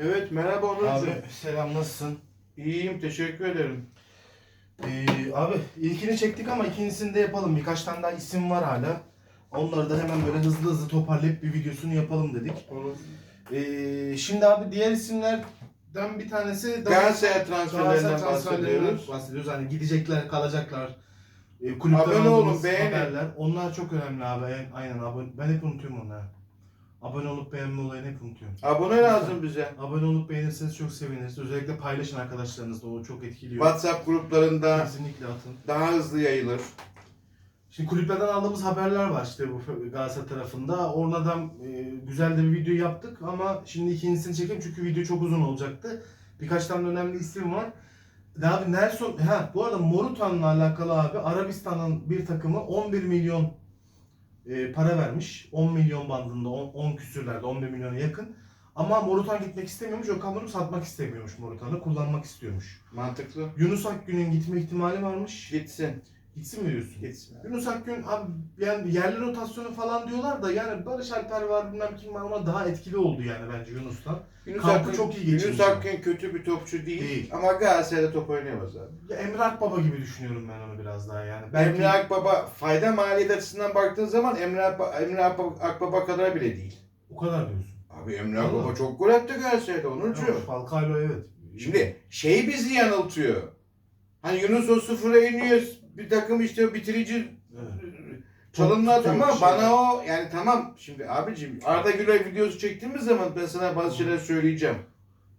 Evet merhaba Onurcuğum. Abi selam nasılsın? İyiyim teşekkür ederim. Ee, abi ilkini çektik ama ikincisini de yapalım. Birkaç tane daha isim var hala. Onları da hemen böyle hızlı hızlı toparlayıp bir videosunu yapalım dedik. Olur. Ee, şimdi abi diğer isimlerden bir tanesi Galatasaray transferlerinden bahsediyoruz. bahsediyoruz. Hani gidecekler, kalacaklar. E, kulüpten Abone olun, beğenin. haberler. Onlar çok önemli abi. Aynen abone. Ben hep unutuyorum onları. Abone olup beğenme olayını hep unutuyorum. Abone lazım bize. Abone olup beğenirseniz çok seviniriz. Özellikle paylaşın arkadaşlarınızla. O çok etkiliyor. WhatsApp gruplarında Kesinlikle atın. daha hızlı yayılır. Şimdi kulüplerden aldığımız haberler var işte bu Galatasaray tarafında. Oradan e, güzel de bir video yaptık ama şimdi ikincisini çekeyim çünkü video çok uzun olacaktı. Birkaç tane önemli isim var. Abi Nelson, ha bu arada Morutan'la alakalı abi Arabistan'ın bir takımı 11 milyon e, para vermiş. 10 milyon bandında, 10, 10 küsürlerde, 11 milyona yakın. Ama Morutan gitmek istemiyormuş, Okan Buruk satmak istemiyormuş Morutan'ı, kullanmak istiyormuş. Mantıklı. Yunus Akgün'ün gitme ihtimali varmış. Gitsin. Gitsin mi diyorsun? Gitsin. Yunus Akgün abi yani yerli rotasyonu falan diyorlar da yani Barış Alper var bilmem kim var ona daha etkili oldu yani bence Yunus'tan. Yunus Kampı Akgün, çok iyi Yunus geçirmiş. Akgün kötü bir topçu değil, Değil. ama Galatasaray'da top oynayamaz abi. Ya Emre Akbaba gibi düşünüyorum ben onu biraz daha yani. Belki Emre Akbaba fayda maliyet açısından baktığın zaman Emre, Akba- Emre Akba- Akbaba kadar bile değil. o kadar diyorsun. Abi Emre Vallahi. Akbaba çok gol attı Galatasaray'da Onurcuğum. Ama Falcao evet. Şimdi şey bizi yanıltıyor. Hani Yunus o sıfıra iniyor bir takım işte bitirici Evet. çalımlar Çok ama tutuyor, bana şey. o yani tamam şimdi abicim Arda Güler videosu çektiğimiz zaman ben sana bazı şeyler söyleyeceğim.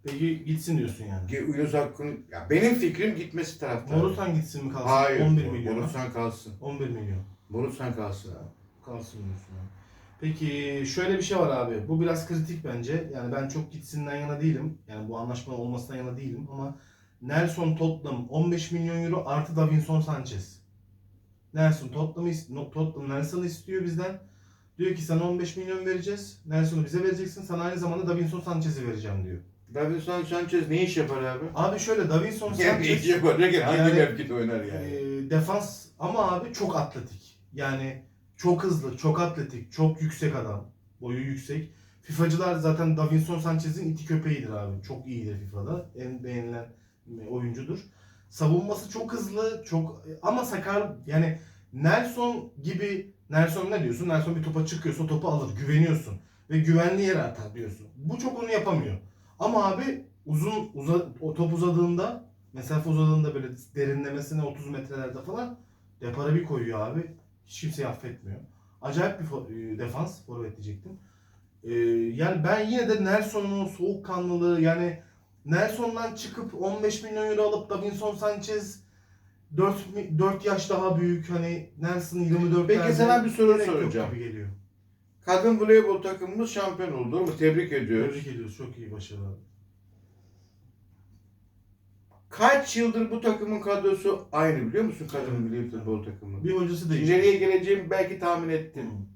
Peki gitsin diyorsun yani. Ge- Yunus ya benim fikrim gitmesi taraftarı. Morutan gitsin mi kalsın? Hayır. 11 milyon. Borusan kalsın. 11 milyon. Borusan kalsın. Kalsın diyorsun abi. Peki şöyle bir şey var abi. Bu biraz kritik bence. Yani ben çok gitsinler yana değilim. Yani bu anlaşma olmasından yana değilim ama Nelson Tottenham 15 milyon euro artı Davinson Sanchez. Nelson Tottenham'ı Tottenham Nelson'ı istiyor bizden. Diyor ki sana 15 milyon vereceğiz. Nelson'u bize vereceksin. Sana aynı zamanda Davinson Sanchez'i vereceğim diyor. Davinson Sanchez ne iş yapar abi? Abi şöyle Davinson Yani ne Sanchez iş yapar? Ne- Hangi Yani- mevkide oynar yani? e, defans ama abi çok atletik. Yani çok hızlı, çok atletik, çok yüksek adam. Boyu yüksek. FIFA'cılar zaten Davinson Sanchez'in iti köpeğidir abi. Çok iyidir FIFA'da. En beğenilen oyuncudur. Savunması çok hızlı, çok ama sakar yani Nelson gibi Nelson ne diyorsun? Nelson bir topa çıkıyorsa topu alır. Güveniyorsun. Ve güvenli yere atar diyorsun. Bu çok onu yapamıyor. Ama abi uzun uza, o top uzadığında mesafe uzadığında böyle derinlemesine 30 metrelerde falan depara bir koyuyor abi. Hiç kimseyi affetmiyor. Acayip bir e, defans forvet diyecektim. Ee, yani ben yine de Nelson'un soğukkanlılığı yani Nelson'dan çıkıp 15 milyon euro alıp Davinson Sanchez 4, 4 yaş daha büyük hani Nelson 24 Peki sana bir soru soracağım. gibi geliyor. Kadın voleybol takımımız şampiyon oldu mi? Tebrik ediyoruz. Tebrik ediyoruz. Çok iyi başarılar. Kaç yıldır bu takımın kadrosu aynı biliyor musun kadın voleybol takımı? Bir hocası değil. Nereye geleceğimi belki tahmin ettin.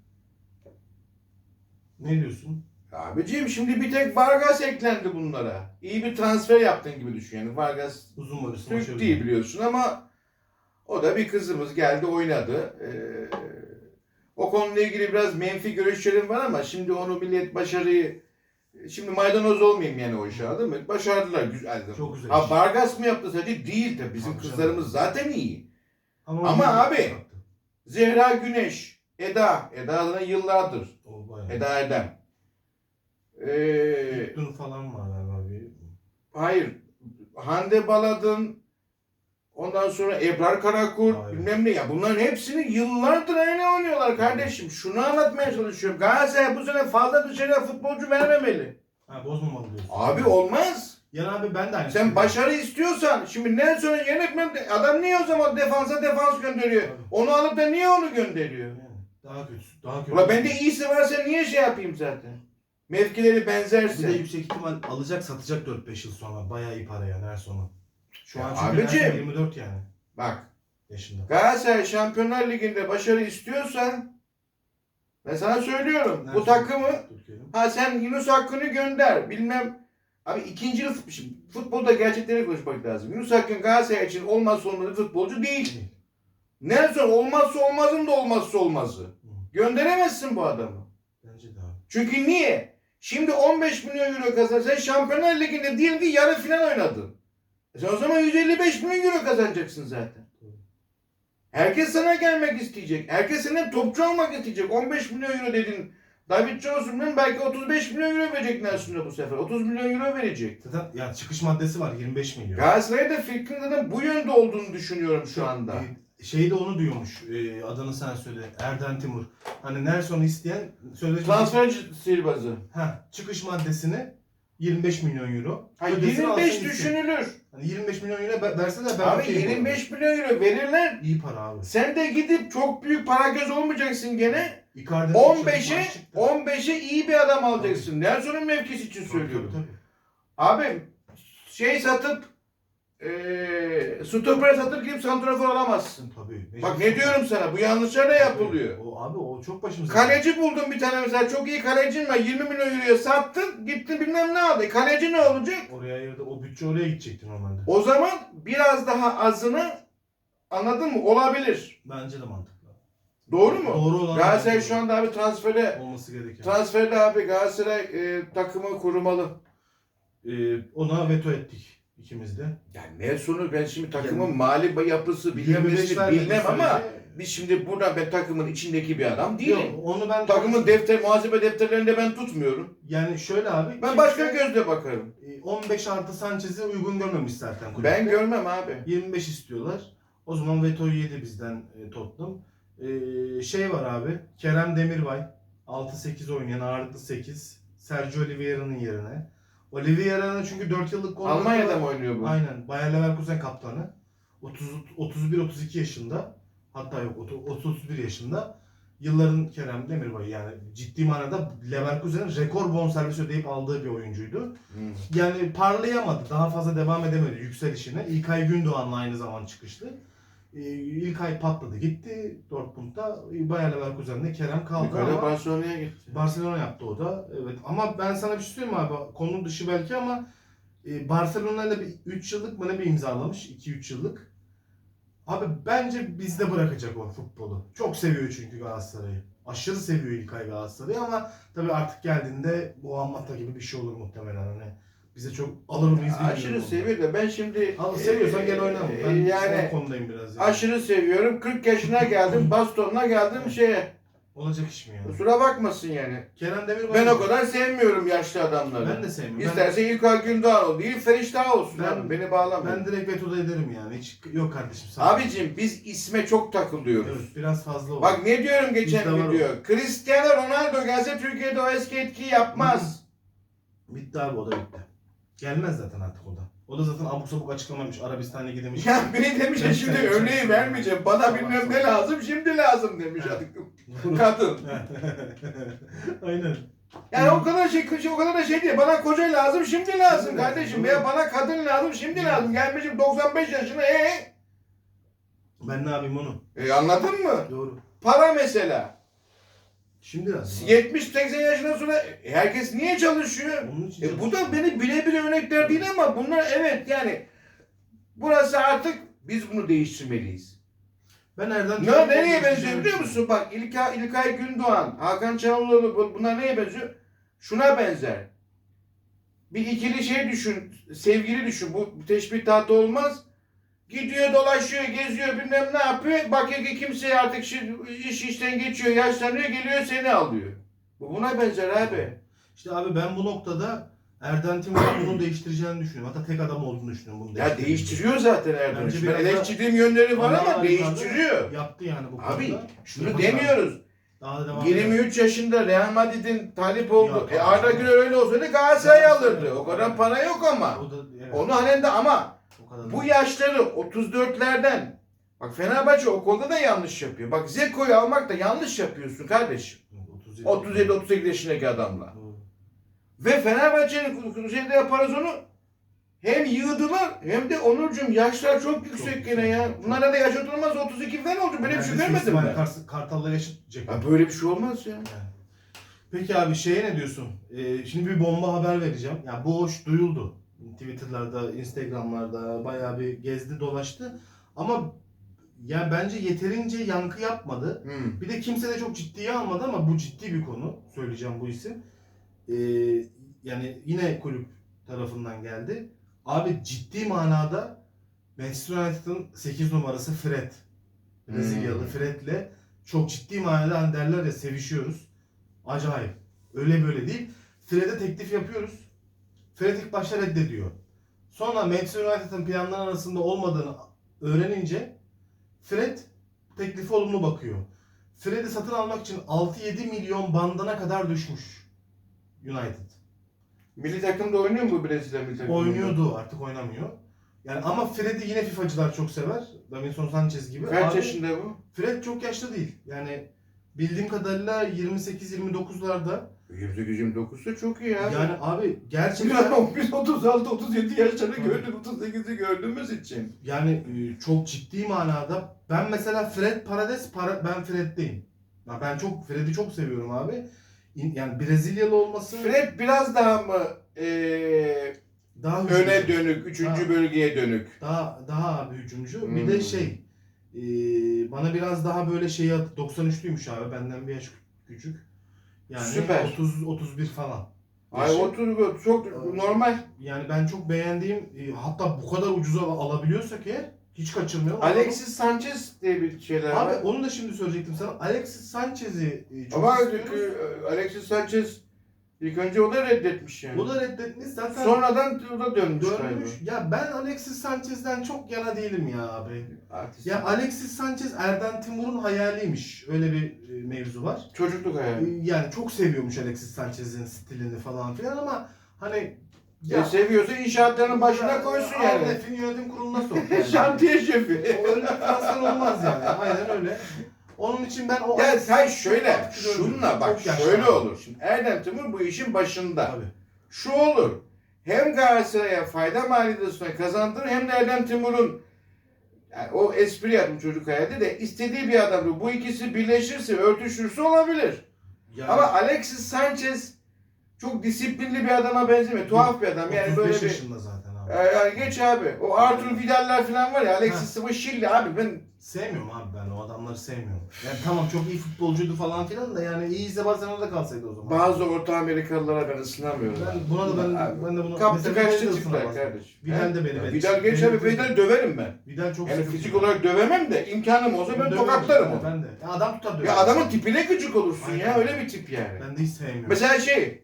Ne diyorsun? Abiciğim şimdi bir tek Vargas eklendi bunlara. İyi bir transfer yaptın gibi düşün yani. Vargas Uzun varısı Türk başarılı. değil biliyorsun ama o da bir kızımız geldi oynadı. Ee, o konuyla ilgili biraz menfi görüşlerim var ama şimdi onu millet başarıyı şimdi maydanoz olmayayım yani o işe değil mi? Başardılar güzel. Çok güzel. Ha Vargas mı yaptı sadece? Değil de bizim Tabii kızlarımız canım. zaten iyi. Ama, Ama abi- yaptı. Zehra Güneş, Eda, Eda adına yıllardır. Eda Erdem. Ee, falan var galiba bir. hayır. Hande Baladın, ondan sonra Ebrar Karakur, Hayır. bilmem ne ya. Bunların hepsini yıllardır aynı oynuyorlar kardeşim. Şunu anlatmaya çalışıyorum. Galatasaray bu sene fazla dışarıya futbolcu vermemeli. Ha bozmamalı diyorsun. Abi olmaz. Yani abi ben de aynı Sen başarı istiyorsan, şimdi Nelson'u yönetmen adam niye o zaman defansa defans gönderiyor? Onu alıp da niye onu gönderiyor? Yani daha kötü. Daha kötü. Ula bende iyisi varsa niye şey yapayım zaten? Mevkileri bir de benzerse. yüksek ihtimal alacak satacak 4-5 yıl sonra. Bayağı iyi para yani her sonu. Şu Ya an çünkü abicim. Nelson 24 yani Bak yaşında. Galatasaray Şampiyonlar Ligi'nde başarı istiyorsan ben sana söylüyorum bu takımı Türkiye'nin. ha sen Yunus Akgün'ü gönder bilmem Abi ikinci yıl şimdi futbolda gerçekleri konuşmak lazım. Yunus Akgün Galatasaray için olmazsa olmazı bir futbolcu değil. Değil. Nelson olmazsa olmazın da olmazsa olmazı. Gönderemezsin bu adamı. Bence de abi. Çünkü niye? Şimdi 15 milyon euro kazan. Sen Şampiyonlar Ligi'nde diyelim ki yarı final oynadın. E sen o zaman 155 milyon euro kazanacaksın zaten. Herkes sana gelmek isteyecek. Herkes senden topçu almak isteyecek. 15 milyon euro dedin. David Johnson'un belki 35 milyon euro verecek Nelson'a bu sefer. 30 milyon euro verecek. Zaten ya çıkış maddesi var 25 milyon. Galatasaray'da da fikrin zaten bu yönde olduğunu düşünüyorum şu anda. E, Şey de onu diyormuş. e, adını sen söyle. Erden Timur. Hani Nelson'u isteyen sözleşme Transfer sihirbazı. ha, çıkış maddesini 25 milyon euro. Ha, Ödesini alsın 25 gitsin. düşünülür. Hani 25 milyon euro ver- verseler ben Abi okeyim bu 25 milyon euro verirler. arada. iyi para abi. Sen de gidip çok büyük para göz olmayacaksın gene. Icardi'nin 15'e maç çıktı. 15'e iyi bir adam alacaksın. Nelson'un mevkisi için Tabii, söylüyorum. tabii, tabii. Abi şey satıp eee stoper satıp gidip santrafor alamazsın. Tabii. Bak ne diyorum sana bu yanlışlar da yapılıyor. O abi o çok başımıza. Kaleci buldun bir tane mesela çok iyi kalecin var 20 milyon euroya sattın gittin bilmem ne aldı. Kaleci ne olacak? Oraya ayırdı. O bütçe oraya gidecekti normalde. O zaman biraz daha azını anladın mı? Olabilir. Bence de mantıklı. Doğru mu? Doğru olan Galatasaray şu anda abi transfere olması gereken. transferde abi Galatasaray e, takımı kurmalı. Ee, ona veto ettik ikimiz de. Yani Nelson'u ben şimdi takımın Yani- mali yapısı bilmem 25 nesini vermedi bilmem ama sürece- biz şimdi burada ben takımın içindeki bir adam değilim. Yok, onu ben Takımın defter, muhasebe defterlerinde ben tutmuyorum. yani şöyle abi. Ben kimse, başka gözle bakarım. e, 15 artı Sanchez'i uygun görmemiş zaten kulüpte. Ben görmem abi. 25 istiyorlar. O zaman vetoyu yedi bizden e, Tottenham. E, şey var abi. Kerem Demirbay 6-8 oynayan ağırlıklı 8. Sergio Oliveira'nın yerine. Oliveira'nın çünkü 4 yıllık kontratı Almanya'da mı oynuyor bu? Aynen. Bayer Leverkusen kaptanı. 30 31-32 yaşında. Hatta yok 30 31 yaşında. Yılların Kerem Demirbay yani ciddi manada Leverkusen'in rekor bonservis ödeyip aldığı bir oyuncuydu. Hmm. Yani parlayamadı. Daha fazla devam edemedi yükselişine. İlkay Gündoğan'la aynı zaman çıkıştı. Ee, İlkay patladı gitti Dortmund'da. Bayer Leverkusen'de Kerem kaldı Yukarı ama Barcelona'ya gitti. Barcelona yaptı o da. Evet ama ben sana bir şey söyleyeyim abi. Konu dışı belki ama e, Barcelona ile bir 3 yıllık mı ne bir imzalamış. 2-3 yıllık. Abi bence bizde bırakacak o futbolu. Çok seviyor çünkü Galatasaray'ı. Aşırı seviyor İlkay Galatasaray'ı ama tabii artık geldiğinde bu Ammata gibi bir şey olur muhtemelen hani. Bize çok alır mıyız bilmiyorum. Aşırı onu. seviyor da ben şimdi Al, seviyorsan gel oyna. e, Ben yani konudayım biraz. Yani. aşırı seviyorum. 40 yaşına geldim, bastonuna geldim şeye. Olacak iş mi yani? Kusura bakmasın yani. Kerem Demirbay. Ben o kadar sevmiyorum yaşlı adamları. Ben de sevmiyorum. Ben- İsterse İlkay Gündoğan ol. Değil Feriştah olsun Ben- abi. Beni bağlamıyor. Ben direkt veto da ederim yani. Hiç yok kardeşim. ol. Abicim biz isme çok takılıyoruz. Evet, biraz fazla oldu. Bak ne diyorum geçen video. Cristiano Ronaldo gelse Türkiye'de o eski etkiyi yapmaz. Bitti abi o da bitti. Gelmez zaten artık o da. O da zaten abuk sabuk açıklamamış. Arabistan Ligi demiş. Ya biri demiş ya şimdi örneği vermeyeceğim. Bana bilmem ne lazım şimdi lazım demiş. Kadın. Aynen. Yani o kadar şey, o kadar da şey değil. Bana koca lazım şimdi lazım Evet, kardeşim. Veya bana kadın lazım şimdi lazım. Gelmişim 95 yaşına ee? Ben ne yapayım onu? E anladın mı? Doğru. Para mesela. Şimdi lazım. 70-80 yaşından sonra herkes niye çalışıyor? E bu da beni birebir örnekler değil ama bunlar evet yani burası artık biz bunu değiştirmeliyiz. ben Erdem Ne, nereye benziyor biliyor musun? Bak İlkay, İlkay Gündoğan, Hakan Çalhanoğlu bu- bunlar neye benziyor? Şuna benzer. Bir ikili şey düşün, sevgili düşün. Bu teşbih tahta olmaz. Gidiyor dolaşıyor, geziyor bilmem ne yapıyor. Bakıyor ki kimse artık iş işten geçiyor, yaşlanıyor, geliyor seni alıyor. Bu buna benzer abi. İşte abi ben bu noktada Erden Timur'un bunu değiştireceğini düşünüyorum. Hatta tek adam olduğunu düşünüyorum bunu Ya değiştiriyor zaten Erdoğan. Bence Ben biraz da- eleştirdiğim yönleri var ama değiştiriyor. Yaptı yani bu konuda. Abi şunu Yapacak. demiyoruz. Daha da devam eder. 23 yaşında Real Madrid'in talip oldu. Ya, E Arda. Güler öyle olsaydı Galatasaray Galatasaray alırdı. O kadar para yok ama. O da, evet, Onu halinde ama o kadar bu yaşları 34'lerden Bak Fenerbahçe o konuda da yanlış yapıyor. Bak Zeko'yu almak da yanlış yapıyorsun kardeşim. 37. 37-38 yaşındaki adamla. Doğru. Ve Fenerbahçe'nin şeyde yaparız onu. Hem yığdılar hem de Onurcuğum yaşlar çok yüksek Çok gene ya. Bunlara da yaş oturmaz 32 falan olacak. Böyle bir şey görmedim ben. Kars- Kartal'la yaşıtacak. Ya böyle bir şey olmaz ya. Yani. Peki abi şeye ne diyorsun? Ee, şimdi bir bomba haber vereceğim. Ya bu hoş duyuldu. Twitter'larda, Instagram'larda bayağı bir gezdi dolaştı. Ama ya bence yeterince yankı yapmadı. Hmm. Bir de kimse de çok ciddiye almadı ama bu ciddi bir konu. Söyleyeceğim bu isim. e, yani yine kulüp tarafından geldi. Abi ciddi manada Manchester United'ın 8 numarası Fred. Brezilyalı Hmm. Fred'le çok ciddi manada hani derler ya sevişiyoruz. Acayip. Öyle böyle değil. Fred'e teklif yapıyoruz. Fred ilk başta reddediyor. Sonra Manchester United'ın planları arasında olmadığını öğrenince Fred teklifi olumlu bakıyor. Fred'i satın almak için 6-7 milyon bandına kadar düşmüş United. Milli takımda oynuyor mu Brezilya milli takımında? Oynuyordu artık oynamıyor. Yani ama Fred'i yine FIFA'cılar çok sever. Davinson Sanchez gibi. Kaç Abi, yaşında bu? Fred çok yaşlı değil. Yani bildiğim kadarıyla 28-29'larda. 28-29 da çok iyi ya. Yani abi gerçekten biz 36-37 yaşlarını gördük, 38'i gördüğümüz için. yani e, çok ciddi manada ben mesela Fred Parades para, ben Fred'deyim. Ya ben çok Fred'i çok seviyorum abi. İn- Yani Brezilyalı olması Fred biraz daha mı eee daha öne hücumcu. dönük, 3. Ha. bölgeye dönük? Daha daha abi hücumcu. Bir Hmm. de şey e, bana biraz daha böyle şeyi at 93'lüymüş abi benden bir yaş küçük. Yani Süper. 30 31 falan. Ay Yaşı. otur çok normal. Yani ben çok beğendiğim e, hatta bu kadar ucuza al- alabiliyorsak eğer hiç kaçırmayalım. Alexis Sanchez diye bir şeyler Abi var. onu da şimdi söyleyecektim sana. Alexis Sanchez'i e, çok Ama istiyoruz. e, Alexis Sanchez ilk önce o da reddetmiş yani. O da reddetmiş zaten Sonradan o da dönmüş, dönmüş. Ya ben Alexis Sanchez'den çok yana değilim ya abi. Artist. Ya Alexis Sanchez Erden Timur'un hayaliymiş. Öyle bir e, mevzu var. Çocukluk E, hayali. Yani çok seviyormuş Alexis Sanchez'in stilini falan filan ama hani Ya, seviyorsa inşaatların başına koysun yani. Arnef'in yönetim kuruluna sok. yani. Şantiye şefi. Öyle transfer olmaz yani. Aynen öyle. Onun için ben o Ya sen şöyle, şunla bak şöyle olur. Şimdi Erdem Timur bu işin başında. Tabii. Şu olur. Hem Galatasaray'a fayda maliyetine kazandırır hem de Erdem Timur'un yani o espri yaptım çocuk hayalde de istediği bir adamdır. Bu ikisi birleşirse, örtüşürse olabilir. Yani Ama Alexis Sanchez çok disiplinli bir adama benzemiyor. Tuhaf bir adam. Yani 35 böyle bir yaşında zaten abi. Ee, yani geç abi. O Arthur Vidal'ler falan var ya. Alexis bu Şilli abi. Ben Sevmiyorum abi ben o adamları sevmiyorum. Yani tamam çok iyi futbolcuydu falan filan da yani iyiyse Barcelona'da kalsaydı o zaman. bazı Orta Amerikalılara ben ısınamıyorum. Ben buna da ben, Abi, ben de buna Kaptı kaçtı ısınamaz. kardeşim. Vidal de beni- Ya beni- Vidal geç beni- abi. Vidal'i döverim ben. Vidal çok Yani fizik olarak dövemem de imkanım olsa ben tokatlarım onu. Ben de. Ya adam tutar döver. Ya adamın tipine gıcık olursun ya. Aynen. Öyle bir tip yani. Ben de hiç sevmiyorum. Mesela şey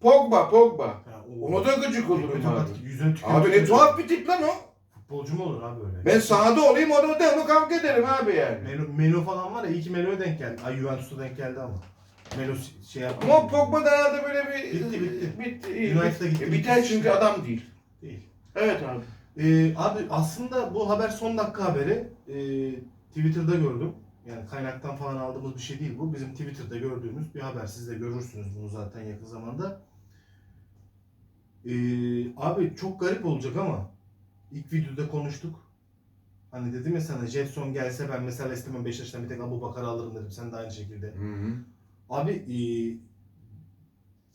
Pogba, Pogba. Ya o- Ona da gıcık olurum abi. Yüzüne. Abi ne tuhaf bir tip lan o. Futbolcu mu olur abi öyle? Ben sahada olayım orada da onu kavga ederim abi yani. Melo, Melo falan var ya iyi ki Melo'ya denk geldi. Ay Juventus'a denk geldi ama. Melo şey yaptı. Ama Pogba da herhalde böyle bir... Bitti, bitti. Bitti. iyi. United'a gitti, E, Biter bitti. çünkü adam değil. Değil. Evet abi. Ee, abi aslında bu haber son dakika haberi. Ee, Twitter'da gördüm. Yani kaynaktan falan aldığımız bir şey değil bu. Bizim Twitter'da gördüğümüz bir haber. Siz de görürsünüz bunu zaten yakın zamanda. Ee, abi çok garip olacak ama ilk videoda konuştuk. Hani dedim ya sana Jetson gelse ben mesela istemem Beşiktaş'tan bir tek Abu Bakar'ı alırım dedim. Sen de aynı şekilde. Abi e,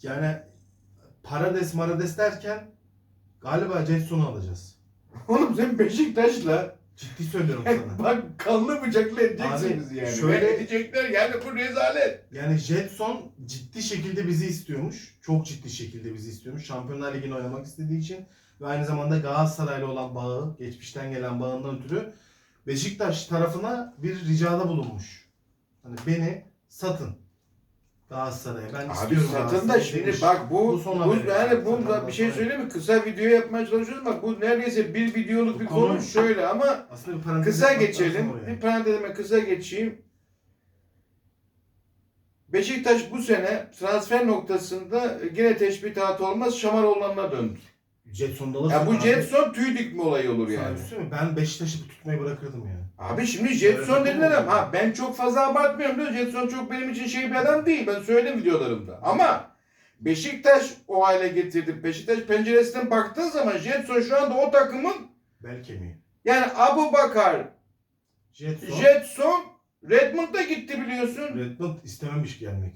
yani Parades Marades derken galiba Jetson'u alacağız. Oğlum sen Beşiktaş'la Ciddi söylüyorum sana. bak kanlı bıçakla edeceksiniz Abi, yani. şöyle- Şöyle edecekler yani bu rezalet. Yani Jetson ciddi şekilde bizi istiyormuş. Çok ciddi şekilde bizi istiyormuş. Şampiyonlar Ligi'ni oynamak istediği için ve aynı zamanda Galatasaray'la olan bağı, geçmişten gelen bağından ötürü Beşiktaş tarafına bir ricada bulunmuş. Hani beni satın Galatasaray'a. Ben Abi istiyorum satın da Galatasaray'ı şimdi demiş. bak bu, Bu son haberi. yani bu Satın da bir şey söyleyeyim mi? Kısa video yapmaya çalışıyoruz bak bu neredeyse bir videoluk bir konu- konu şöyle ama Aslında bir parantez kısa yapmak geçelim. oraya. Bir parantezime kısa geçeyim. Beşiktaş bu sene transfer noktasında yine teşbihat olmaz Şamaroğlan'ına döndü. Jetson'da Ya bu Jetson tüy dikme olayı olur yani. şey mi? Ben Beşiktaş'ı tutmayı bırakırdım ya. Abi şimdi Jetson takım ama oldu. ha, ben çok fazla abartmıyorum diyor. Jetson çok benim için şey bir adam değil. Ben söyledim videolarımda. Ama Beşiktaş o hale getirdi. Beşiktaş penceresinden baktığın zaman Jetson şu anda o takımın Bel kemiği. yani Abu Bakar, Jetson. Jetson Redmond'a gitti biliyorsun. Redmond istememiş gelmek.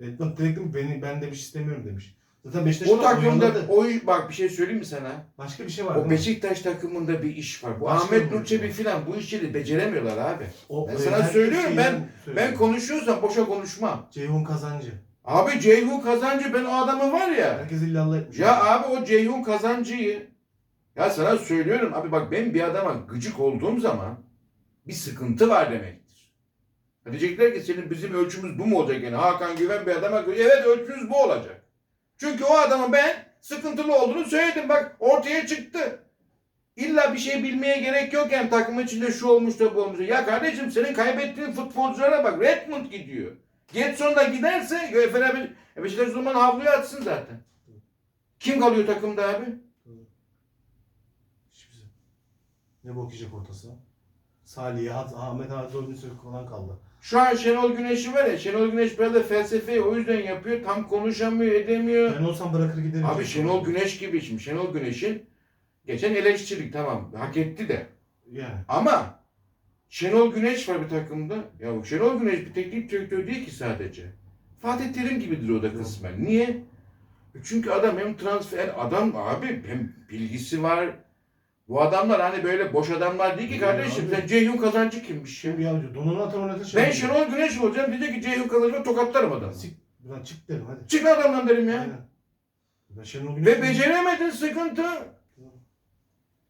Redmond direkt demiş, beni, ben demiş istemiyorum demiş. Zaten Beşiktaş'ta O takımda o iş- bak bir şey söyleyeyim mi sana? Başka bir şey var. O? Beşiktaş takımında bir iş var. Bu Başka Ahmet bir Nur iş var. Çebi filan bu işleri beceremiyorlar abi. O, Ben sana herkes söylüyorum, şeyden Ben söylüyor. konuşuyorsam boşa konuşmam. Ceyhun Kazancı. Abi Ceyhun Kazancı ben o adamı var ya. Herkes illallah etmiş. Ya abi o Ceyhun Kazancı'yı ya sana söylüyorum abi bak ben bir adama gıcık olduğum zaman bir sıkıntı var demektir. Ha Diyecekler ki senin bizim ölçümüz bu mu olacak yani Hakan Güven bir adama gı- evet ölçümüz bu olacak. Çünkü o adama ben sıkıntılı olduğunu söyledim bak ortaya çıktı. İlla bir şey bilmeye gerek yok yani takımın içinde şu olmuş da bu olmuş. Ya kardeşim senin kaybettiğin futbolculara bak Redmond gidiyor. Getson da giderse e, Fenerbahçe e, Beşiktaş o zaman havluyu atsın zaten. Kim kalıyor takımda abi? Şey. Ne bok yiyecek ortası? Salih, Ahmet Hazi Oyuncu falan kaldı. Şu an Şenol Güneş'i var ya, Şenol Güneş biraz da felsefeyi o yüzden yapıyor. Tam konuşamıyor, edemiyor. Ben olsam bırakır giderim. Abi Şenol Güneş gibi şimdi. Şenol Güneş'in geçen eleştirdik tamam hak etti de. Yani. Ama Şenol Güneş var bir takımda. Ya Şenol Güneş bir teknik direktör değil ki sadece. Fatih Terim gibidir o da kısmen. Niye? Çünkü adam hem transfer adam abi hem bilgisi var. Bu adamlar hani böyle boş adamlar değil ki Ya kardeşim. abi. Sen Ceyhun Kazancı kimmiş ya? Şimdi ya atar oynatır. şey Ben. Şenol Güneş olacağım diyecek ki Ceyhun Kazancı'na tokatlarım adamı. Sik, buradan çık derim hadi. Çık adamdan derim ya. Aynen. Ben Şenol Güneş- Ve beceremedin sıkıntı.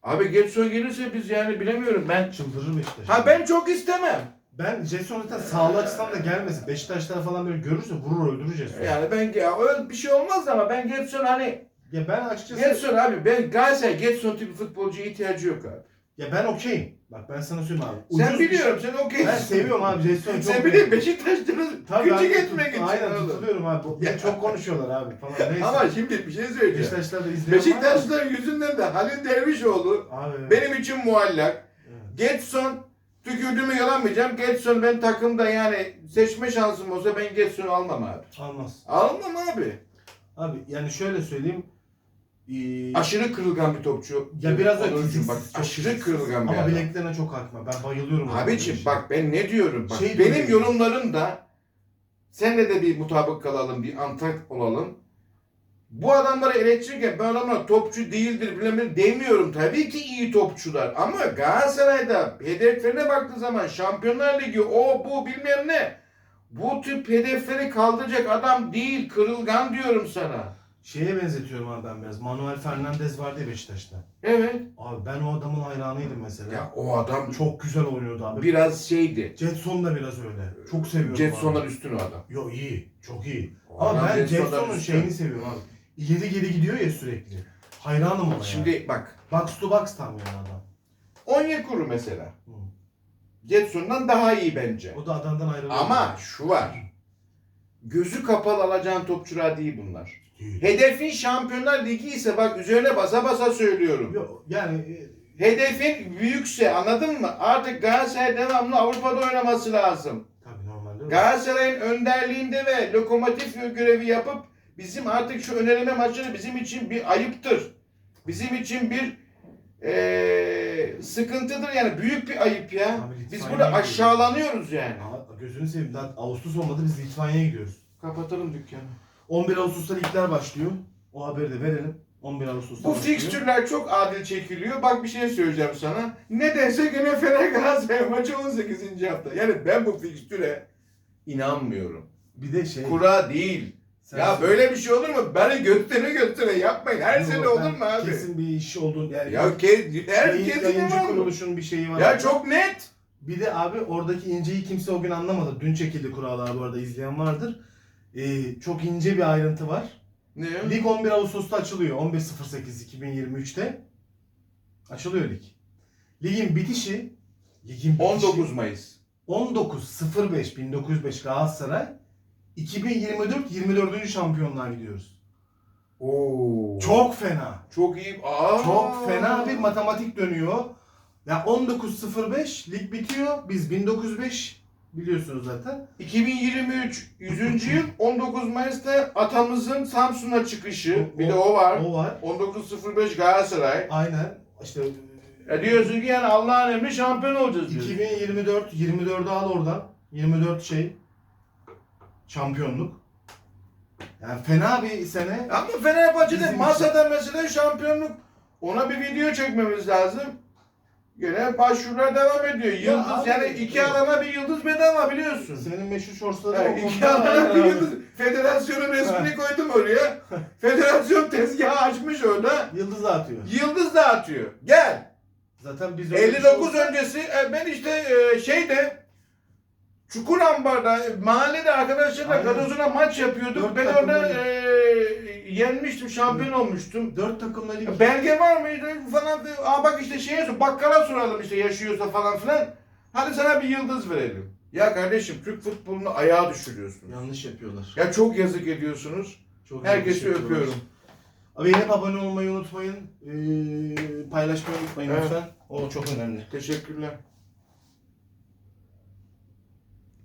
Abi Getson gelirse biz yani bilemiyorum ben. Çıldırır Beşiktaş. Ha ben çok istemem. Ben Jason zaten sağlığı açısından da gelmesin. Beşiktaşlar falan böyle görürse vurur öldürür Jason. Yani ben ya öyle bir şey olmaz ama ben Getson hani Ya ben açıkçası Getson abi ben Galatasaray Getson tipi futbolcuya ihtiyacı yok abi. ya ben okeyim. Bak ben sana söyleyeyim abi. Sen Ucuz bir biliyorum sen okey. şey- Ben seviyorum abi Jason'ı çok. Sen biliyorsun Beşiktaş'tan Tabii küçük etmek için. Aynen oğlum. tutuluyorum abi. Ya. Çok konuşuyorlar abi falan. Neyse. Ama şimdi bir şey söyleyeceğim. Beşiktaşlar da izleyen var Beşiktaşlar yüzünden de Halil Dervişoğlu? Abi. benim için muallak. Evet. Getson tükürdüğümü yalamayacağım. Getson ben takımda yani seçme şansım olsa ben Getson'u almam abi. Almaz. Almam abi. Abi yani şöyle söyleyeyim. Ee, Aşırı kırılgan bir topçu. ya biraz da fiziksiz, bak çok aşırı kırılgan bir Ama adam. bileklerine çok hakma. Ben bayılıyorum. Abiciğim bak ben ne diyorum bak Şey benim diyorum. yorumlarımda senle de bir mutabık kalalım bir antak olalım. Bu adamları eleştirirken ben adamlar topçu değildir bilmem demiyorum. Tabii ki iyi topçular ama Galatasaray'da hedeflerine baktığı zaman Şampiyonlar Ligi o bu bilmem ne. Bu tip hedefleri kaldıracak adam değil kırılgan diyorum sana. Şeye benzetiyorum abi ben biraz. Manuel Fernandez vardı ya Beşiktaş'ta. Evet. Abi ben o adamın hayranıydım mesela. Ya o adam Çok güzel oynuyordu abi. biraz şeydi. Jetson da biraz öyle. Çok seviyorum Jetson'dan abi. üstün o adam. Yo iyi. Çok iyi. O Ama adam ben Jetson'dan Jetson'un üstün. şeyini seviyorum abi. İleri geri gidiyor ya sürekli. Hayranım ona ya. Şimdi bak Box to box tam yani adam. Onyekuru mesela. Hı. Getson'dan daha iyi bence. O da adamdan ayrılıyor. Ama şu var. Gözü kapalı alacağın topçular değil bunlar. Hedefin Şampiyonlar Ligi ise bak üzerine basa basa söylüyorum. Yo, yani e, Hedefin büyükse anladın mı? Artık Galatasaray devamlı Avrupa'da oynaması lazım. tabii normalde. Galatasaray'ın önderliğinde ve lokomotif görevi yapıp bizim artık şu öneleme maçları bizim için bir ayıptır. Bizim için bir eee, sıkıntıdır yani büyük bir ayıp ya. Abi Biz burada aşağılanıyoruz yani. Ya, gözünü seveyim. Ağustos olmadı biz Litvanya'ya gidiyoruz. Kapatalım dükkanı. 11 Ağustos'ta ligler başlıyor. O haberi de verelim. 11 Ağustos'ta Bu başlıyor. fikstürler çok adil çekiliyor. Bak bir şey söyleyeceğim sana. Nedense gene Fener Galatasaray maçı 18. hafta. Yani ben bu fikstüre inanmıyorum. Bir de şey. Kura değil. sen- ya böyle bir şey olur mu? Beni göstere göstere yapmayın. Her Yok, sene olur mu abi? Kesin bir iş olduğunu yani. Ya ke herkesin yayıncı var mı? kuruluşun bir şeyi var. Ya çok net. Bir de abi oradaki inceyi kimse o gün anlamadı. Dün çekildi kurallar bu arada izleyen vardır. Ee, çok ince bir ayrıntı var. Ne? Lig 11 Ağustos'ta açılıyor. 11.08.2023'te açılıyor lig. Ligin bitişi ligin bitişi 19 Mayıs. 19.05.1905 Galatasaray 2024 24. şampiyonluğa gidiyoruz. Oo. Çok fena. çok iyi. Aa. Çok fena bir matematik dönüyor. Ya 19.05 lig bitiyor. Biz 1905 biliyorsunuz zaten. 2023 100. yıl 19 Mayıs'ta atamızın Samsun'a çıkışı. O- Bir de o var. O var. 19.05 Galatasaray. Aynen. İşte Ya diyorsun ki yani Allah'ın emri şampiyon olacağız diyorsun. 2024 24'ü al oradan. 24 şey şampiyonluk. Yani fena bir sene. Ama Fenerbahçe'de masada mesela şampiyonluk ona bir video çekmemiz lazım. Gene başvurular devam ediyor. Yıldız abi, yani iki alana bir yıldız bedava biliyorsun. Senin meşhur shortsları Yani iki konuda alana bir yıldız. Federasyonun resmini koydum oraya. Federasyon tezgahı açmış orada. Yıldız atıyor. Yıldız dağıtıyor. Gel. Zaten biz öyle bir şey 59 olsa- öncesi e, ben işte e, şeyde Çukurambar'da e, mahallede arkadaşlarla Aynen. Kadozuna maç yapıyorduk. Dört ben orada e, yenmiştim, şampiyon olmuştum. Dört takımla lig. Belge var mıydı falan. Aa bak işte şeye sor, bakkala soralım işte yaşıyorsa falan filan. Hadi sana bir yıldız verelim. Ya kardeşim Türk futbolunu ayağa düşürüyorsunuz. Yanlış yapıyorlar. Ya çok yazık ediyorsunuz. Çok Herkesi öpüyorum. Abi hep abone olmayı unutmayın. Ee, paylaşmayı unutmayın Evet. lütfen. O çok önemli. Teşekkürler.